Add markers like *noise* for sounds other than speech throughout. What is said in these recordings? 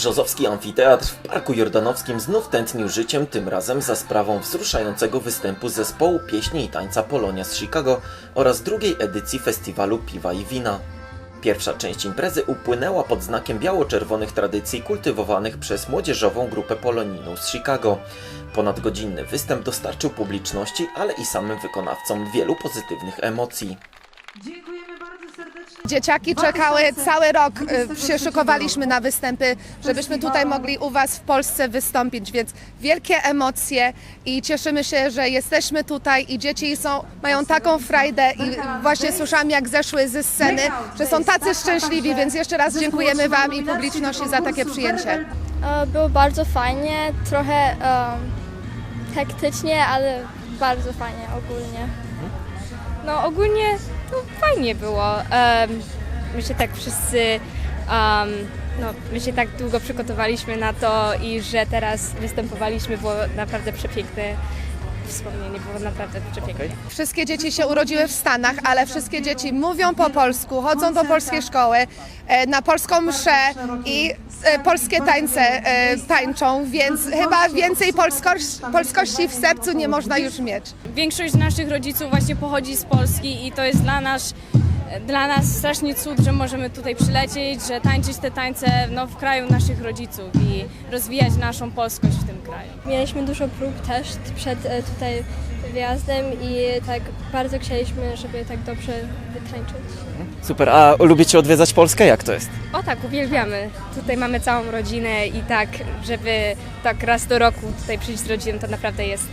Brzozowski Amfiteatr w Parku Jordanowskim znów tętnił życiem, tym razem za sprawą wzruszającego występu zespołu pieśni i tańca Polonia z Chicago oraz drugiej edycji festiwalu Piwa i Wina. Pierwsza część imprezy upłynęła pod znakiem biało-czerwonych tradycji kultywowanych przez młodzieżową grupę Poloninów z Chicago. Ponadgodzinny występ dostarczył publiczności, ale i samym wykonawcom wielu pozytywnych emocji. Dziękujemy. Dzieciaki czekały cały rok, y, się szykowaliśmy na występy, żebyśmy tutaj mogli u Was w Polsce wystąpić, więc wielkie emocje i cieszymy się, że jesteśmy tutaj i dzieci są, mają taką frajdę i właśnie słyszałam jak zeszły ze sceny, że są tacy szczęśliwi, więc jeszcze raz dziękujemy Wam i publiczności za takie przyjęcie. E, Było bardzo fajnie, trochę em, hektycznie, ale bardzo fajnie ogólnie. No ogólnie no, fajnie było. Em, my się tak wszyscy, em, no, my się tak długo przygotowaliśmy na to i że teraz występowaliśmy było naprawdę przepiękne wspomnienie, było naprawdę przepiękne. Wszystkie dzieci się urodziły w Stanach, ale wszystkie dzieci mówią po polsku, chodzą do polskiej szkoły, e, na polską mszę i e, polskie tańce e, tańczą, więc chyba więcej polskości, polskości w sercu nie można już mieć. Większość naszych rodziców właśnie pochodzi z Polski i to jest dla nas, dla nas strasznie cud, że możemy tutaj przylecieć, że tańczyć te tańce no, w kraju naszych rodziców i rozwijać naszą polskość w tym kraju. Mieliśmy dużo prób też przed e, tutaj wyjazdem i tak bardzo chcieliśmy, żeby tak dobrze wytańczyć. Super, a lubicie odwiedzać Polskę? Jak to jest? O tak, uwielbiamy. Tutaj mamy całą rodzinę i tak, żeby tak raz do roku tutaj przyjść z rodziną, to naprawdę jest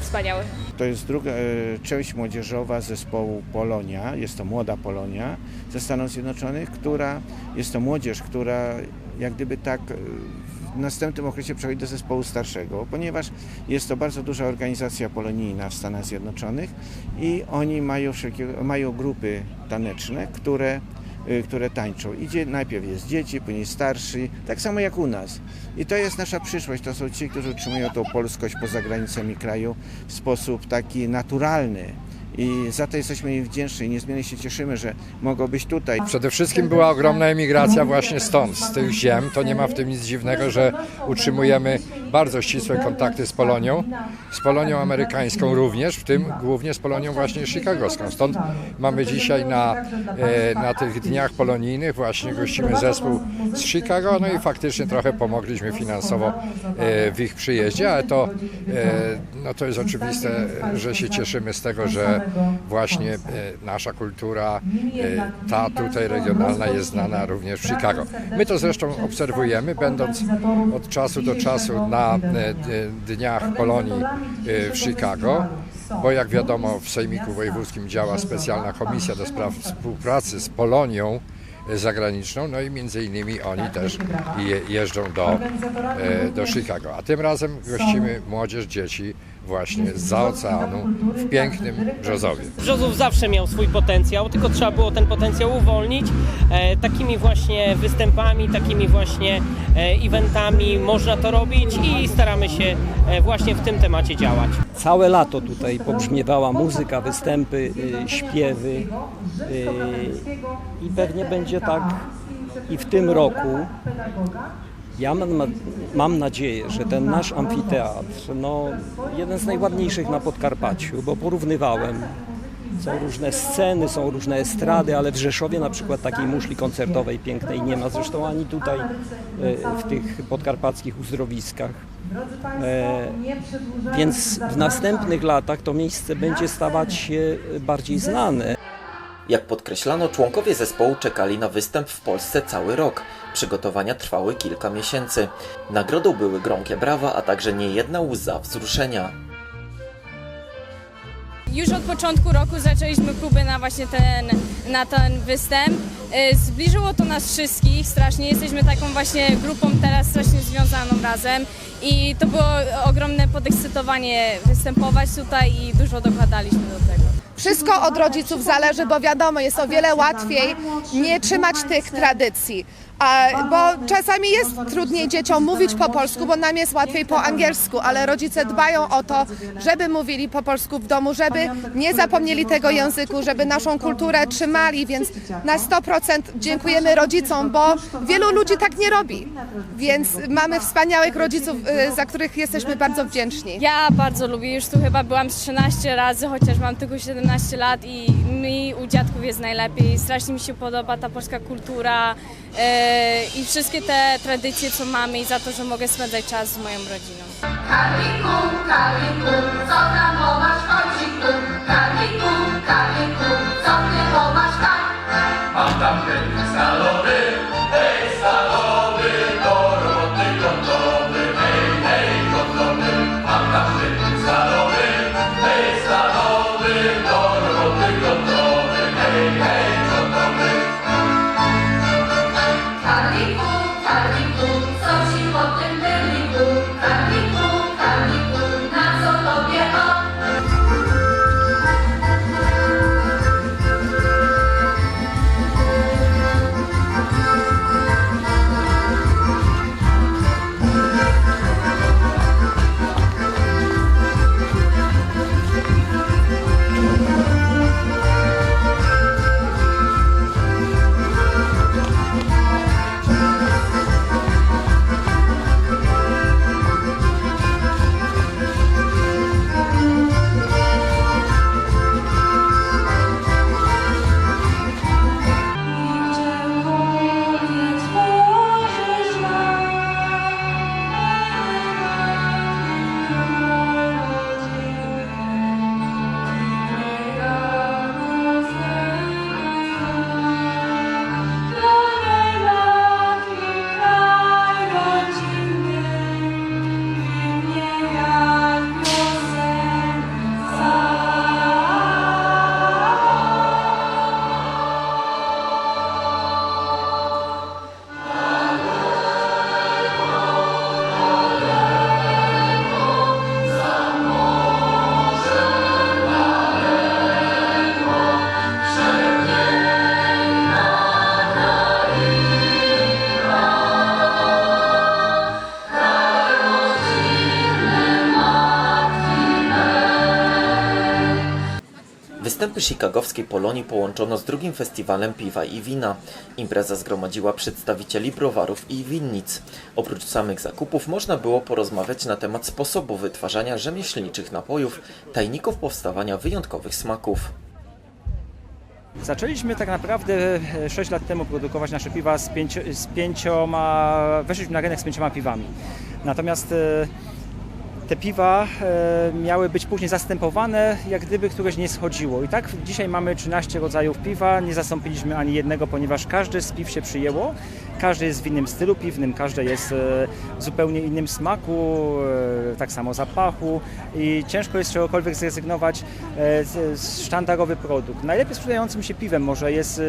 wspaniałe. To jest druga e, część młodzieżowa zespołu Polonia, jest to młoda Polonia ze Stanów Zjednoczonych, która jest to młodzież, która jak gdyby tak e, w następnym okresie przechodzi do zespołu starszego, ponieważ jest to bardzo duża organizacja polonijna w Stanach Zjednoczonych i oni mają, wszelkie, mają grupy taneczne, które y, które tańczą. Idzie, najpierw jest dzieci, później starsi, tak samo jak u nas. I to jest nasza przyszłość. To są ci, którzy utrzymują tą polskość poza granicami kraju w sposób taki naturalny. I za to jesteśmy im wdzięczni niezmiernie się cieszymy, że mogą być tutaj. Przede wszystkim była ogromna emigracja właśnie stąd, z tych ziem. To nie ma w tym nic dziwnego, że utrzymujemy bardzo ścisłe kontakty z Polonią, z Polonią amerykańską również, w tym głównie z Polonią właśnie chicagowską. Stąd mamy dzisiaj na, e, na tych dniach polonijnych właśnie gościmy zespół z Chicago, no i faktycznie trochę pomogliśmy finansowo e, w ich przyjeździe, ale to, e, no to jest oczywiste, że się cieszymy z tego, że właśnie e, nasza kultura, e, ta tutaj regionalna jest znana również w Chicago. My to zresztą obserwujemy, będąc od czasu do czasu na e, dniach Polonii w Chicago, bo jak wiadomo w Sejmiku Wojewódzkim działa specjalna komisja do spraw współpracy z Polonią zagraniczną, no i między innymi oni też je, jeżdżą do, do Chicago. A tym razem gościmy młodzież, dzieci właśnie z oceanu w pięknym Brzozowie. Brzozów zawsze miał swój potencjał, tylko trzeba było ten potencjał uwolnić. E, takimi właśnie występami, takimi właśnie e, eventami można to robić i staramy się e, właśnie w tym temacie działać. Całe lato tutaj pobrzmiewała muzyka, występy, y, śpiewy y, i pewnie będzie tak i w tym roku. Ja mam, mam nadzieję, że ten nasz amfiteatr, no jeden z najładniejszych na Podkarpaciu, bo porównywałem, są różne sceny, są różne estrady, ale w Rzeszowie na przykład takiej muszli koncertowej pięknej nie ma, zresztą ani tutaj y, w tych podkarpackich uzdrowiskach. E, więc w następnych latach to miejsce będzie stawać się bardziej znane. Jak podkreślano, członkowie zespołu czekali na występ w Polsce cały rok. Przygotowania trwały kilka miesięcy. Nagrodą były gromkie brawa, a także niejedna łza wzruszenia. Już od początku roku zaczęliśmy próby na właśnie ten, na ten występ. Y, Zbliżyło to nas wszystkich strasznie. Jesteśmy taką właśnie grupą teraz strasznie związaną razem i to było ogromne podekscytowanie występować tutaj i dużo dokładaliśmy do tego. Wszystko od rodziców zależy, bo wiadomo, jest o wiele łatwiej nie trzymać tych tradycji. A, bo czasami jest trudniej dzieciom mówić po polsku, bo nam jest łatwiej po angielsku, ale rodzice dbają o to, żeby mówili po polsku w domu, żeby nie zapomnieli tego języku, żeby naszą kulturę trzymali, więc na 100% dziękujemy rodzicom, bo wielu ludzi tak nie robi. Więc mamy wspaniałych rodziców, y, za których jesteśmy bardzo wdzięczni. Ja bardzo lubię, już tu chyba byłam z 13 razy, chociaż mam tylko 17 lat i mi u dziadków jest najlepiej. Strasznie mi się podoba ta polska kultura e, i wszystkie te tradycje, co mamy i za to, że mogę spędzać czas z moją rodziną. Kaliku, kaliku, co tam chowasz kociku? Kaliku, kaliku, co ty chowasz tak? Mam tam chętnych stalowy, hej stalowy, Występy chicagowskiej Polonii połączono z drugim festiwalem piwa i wina. Impreza zgromadziła przedstawicieli browarów i winnic. Oprócz samych zakupów można było porozmawiać na temat sposobu wytwarzania rzemieślniczych napojów, tajników powstawania wyjątkowych smaków. Zaczęliśmy tak naprawdę 6 lat temu produkować nasze piwa z, pięcio, z pięcioma, weszliśmy na rynek z pięcioma piwami. Natomiast e, te piwa e, miały być później zastępowane, jak gdyby któreś nie schodziło. I tak dzisiaj mamy 13 rodzajów piwa, nie zastąpiliśmy ani jednego, ponieważ każdy z piw się przyjęło. Każdy jest w innym stylu piwnym, każdy jest e, w zupełnie innym smaku, e, tak samo zapachu i ciężko jest czegokolwiek zrezygnować z, sztandarowy produkt. Najlepiej sprzedającym się piwem może jest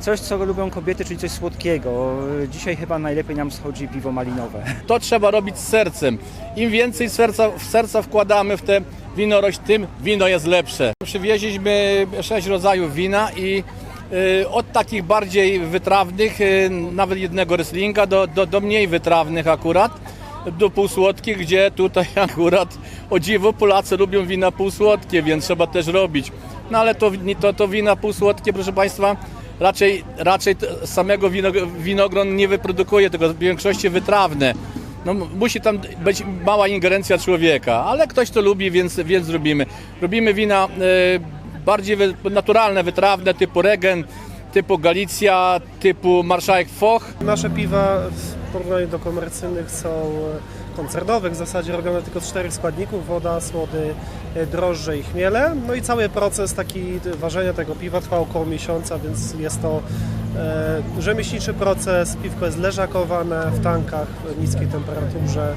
coś, co lubią kobiety, czyli coś słodkiego. Dzisiaj chyba najlepiej nam schodzi piwo malinowe. To trzeba robić z sercem. Im więcej serca, serca wkładamy w te winorość, tym wino jest lepsze. Przywieźliśmy sześć rodzajów wina i y, od takich bardziej wytrawnych, y, nawet jednego Rieslinga, do, do, do mniej wytrawnych akurat, do półsłodkich, gdzie tutaj *laughs* akurat o dziwo Polacy lubią wina półsłodkie, więc trzeba też robić. No ale to, to, to wina półsłodkie, proszę Państwa, raczej, raczej samego wino, winogron nie wyprodukuje, tylko w większości wytrawne. No, musi tam być mała ingerencja człowieka, ale ktoś to lubi, więc, więc robimy. Robimy wina e, bardziej wy, naturalne, wytrawne, typu Regen, typu Galicja, typu Marszałek Foch. Nasze piwa porównaniu do komercyjnych są e, koncernowe, w zasadzie robione tylko z czterech składników, woda, słody, e, drożdże i chmiele. No i cały proces taki ważenia tego piwa trwa około miesiąca, więc jest to e, rzemieślniczy proces. Piwko jest leżakowane w tankach w niskiej temperaturze.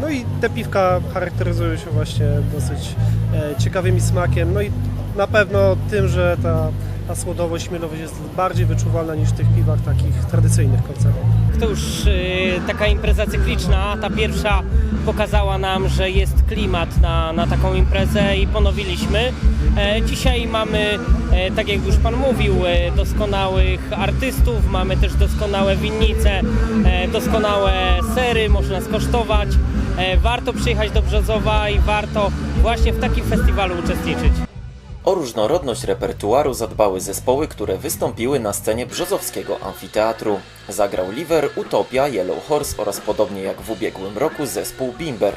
No i te piwka charakteryzują się właśnie dosyć e, ciekawym smakiem. No i na pewno tym, że ta, ta słodowość, chmielowość jest bardziej wyczuwalna niż w tych piwach takich tradycyjnych koncernowych. To już y, taka impreza cykliczna, ta pierwsza pokazała nam, że jest klimat na, na taką imprezę i ponowiliśmy. E, Dzisiaj mamy, e, tak jak już Pan mówił, e, doskonałych artystów, mamy też doskonałe winnice, e, doskonałe sery, można skosztować. E, Warto przyjechać do Brzozowa i warto właśnie w takim festiwalu uczestniczyć. O różnorodność repertuaru zadbały zespoły, które wystąpiły na scenie Brzozowskiego Amfiteatru. Zagrał Liver, Utopia, Yellow Horse oraz podobnie jak w ubiegłym roku zespół Bimber.